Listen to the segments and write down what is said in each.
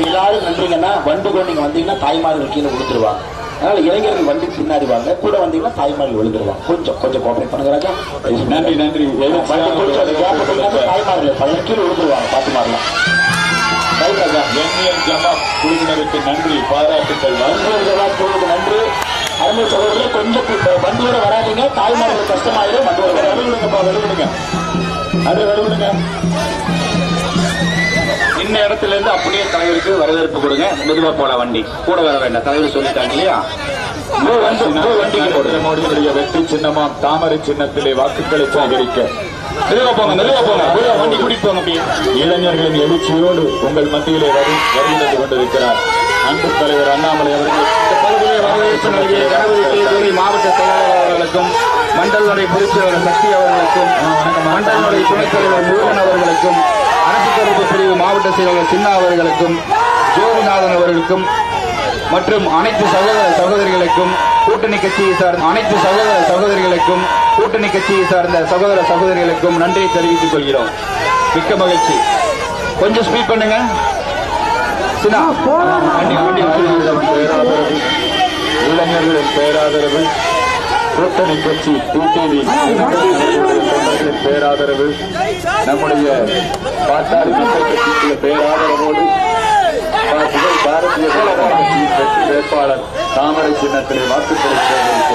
எல்லாரும் நின்றீங்கன்னா வண்டு கூட நீங்கள் வந்தீங்கன்னா தாய்மார்கள் கீழே கொடுத்துருவாங்க அதனால இளைஞர்கள் வண்டி பின்னாடி கூட வந்தீங்கன்னா தாய்மார்கள் விழுந்துருவாங்க கொஞ்சம் கொஞ்சம் கோஆபரேட் பண்ணுங்க ராஜா நன்றி. நன்றி தாய்மார்கள் பழைய கீழே விழுந்துருவாங்க பார்த்து மாறலாம் குழுவினருக்கு நன்றி. பாராட்டுக்கள். நன்றி அருமை கொஞ்சம் வண்டியோட வராதீங்க. தாய்மார்கள் கஷ்டமாயிரும். வண்டியோட. வெளிவிடுங்கப்பா வெளிவிடுங்க அது வெளிவிடுங்க இந்த இடத்துல இருந்து அப்படியே தலைவருக்கு வரவேற்பு கொடுங்க. மெதுவா போல வண்டி. கூட வர வேண்டாம். தலைவர் சொல்லிட்டாங்க இல்லையா? வெற்றி சின்னமாம். தாமரை சின்னத்திலே வாக்குகளை சேகரிக்க. மெதுவா போங்க மெதுவா போங்க. வண்டி கூட்டிட்டு போங்க இளைஞர்களின் எழுச்சியோடு உங்கள் மத்தியிலே வரு வருகிறது கொண்டிருக்கிறார். அன்பு தலைவர் அண்ணாமலை அவர்கள் அவர்களுக்கும் மண்டலுடைய பொதுச்செயலாளர் சக்தி அவர்களுக்கும் மண்டலுடைய துணைத் தலைவர் முருகன் அவர்களுக்கும் அரசு தொடர்பு பிரிவு மாவட்ட செயலாளர் சின்னா அவர்களுக்கும் ஜோதிநாதன் அவர்களுக்கும் மற்றும் அனைத்து சகோதர சகோதரிகளுக்கும் கூட்டணி கட்சியை சார்ந்த அனைத்து சகோதர சகோதரிகளுக்கும் கூட்டணி கட்சியை சார்ந்த சகோதர சகோதரிகளுக்கும் நன்றியை தெரிவித்துக் கொள்கிறோம். மிக்க மகிழ்ச்சி. கொஞ்சம் ஸ்பீட் பண்ணுங்க. இளைஞர்களின் பேராதரவு. கூட்டணி கட்சி டிடிவி பேராதரவு நம்முடைய பாட்டாளி மக்கள் கட்சிக்குள்ள பேராதரவோடு புகழ் பாரதிய ஜனதா கட்சியின் வெற்றி வேட்பாளர் தாமரை சின்னத்திலே வாக்குகளை சேகரிக்க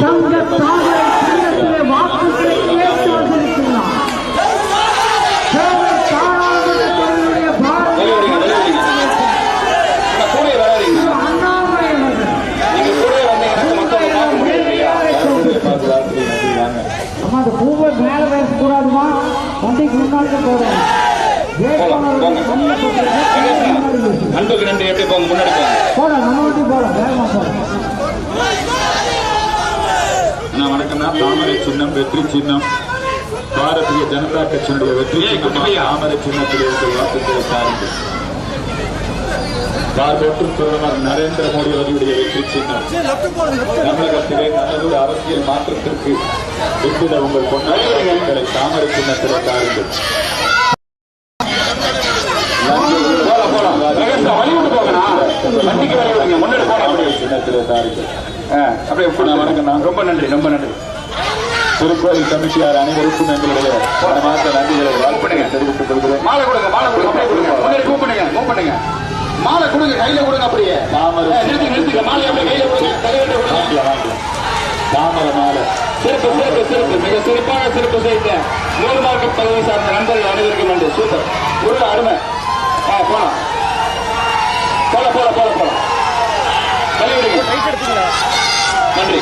தங்க தாமரை சின்னத்திலே வாக்குகளை கேட்டு வந்திருக்கிறார் சேவை தாராபுரத்தினுடைய பாரதிய கூட வராதீங்க அண்ணாமலை அவர்கள் நீங்க கூட வந்தீங்கன்னா மக்களை பார்க்க முடியாது இல்லையா அம்மா அந்த பூவை மேல பேசக்கூடாதுமா வண்டிக்கு முன்னாடி பேசு. அன்புக்கு நன்றி எப்படி போங்க முன்னாடி போங்க. போட நம்ம வண்டி போட வேகமா போட. அண்ணா வணக்கம்னா தாமரை சின்னம் வெற்றி சின்னம். பாரதிய ஜனதா கட்சியினுடைய வெற்றி சின்னம். தாமரை சின்னத்திலே உங்கள் வாக்குகளை சார்ந்து. பார்வோற்று பிரதமர் நரேந்திர மோடி அவர்களுடைய வெற்றி சின்னம். தமிழகத்திலே நல்லதொரு அரசியல் மாற்றத்திற்கு வித்திட உங்கள் பொன்னாளர்களை தாமரை சின்னத்திலே தாருங்கள் ரொம்ப நன்றி ரொம்ப நன்றி திருக்கோயில் கமிட்டியார் அனைவருக்கும் எங்களுடைய வாழ்த்துக்களை தெரிவித்துக் கொள்கிறேன் கொடுங்க கையில கொடுங்க அப்படியே. தாமரை நிறுத்தி நிறுத்துங்க மாலை அப்படியே கையில கொடுங்க. தலைவர்கிட்ட கொடுங்க. தாமரை மாலை. சிறப்பு சிறப்பு சிறப்பு. மிக சிறப்பான சிறப்பு செய்த மூணு மார்க்கெட் பகுதி சார்ந்த நண்பர்கள் அனைவருக்கும் நன்றி சூப்பர் ஒரு அருமை ஆ போலாம் போல போல போல போலாம் தள்ளி விடுங்க நன்றி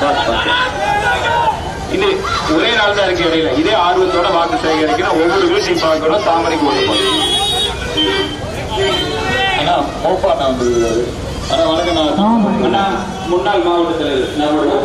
பாஸ், பாஸ். இது ஒரே நாள் தான் இருக்கு இடையில. இதே ஆர்வத்தோட வாக்கு சேகரிக்கணும். ஒவ்வொரு வீட்டையும் பார்க்கணும். தாமரைக்கு ஓட்டு போடணும் அண்ணா மோப்பாண்ணா வந்து அண்ணா வணக்கம் நான் அண்ணா முன்னாள் மாவட்ட தலைவர் நம்மளுடைய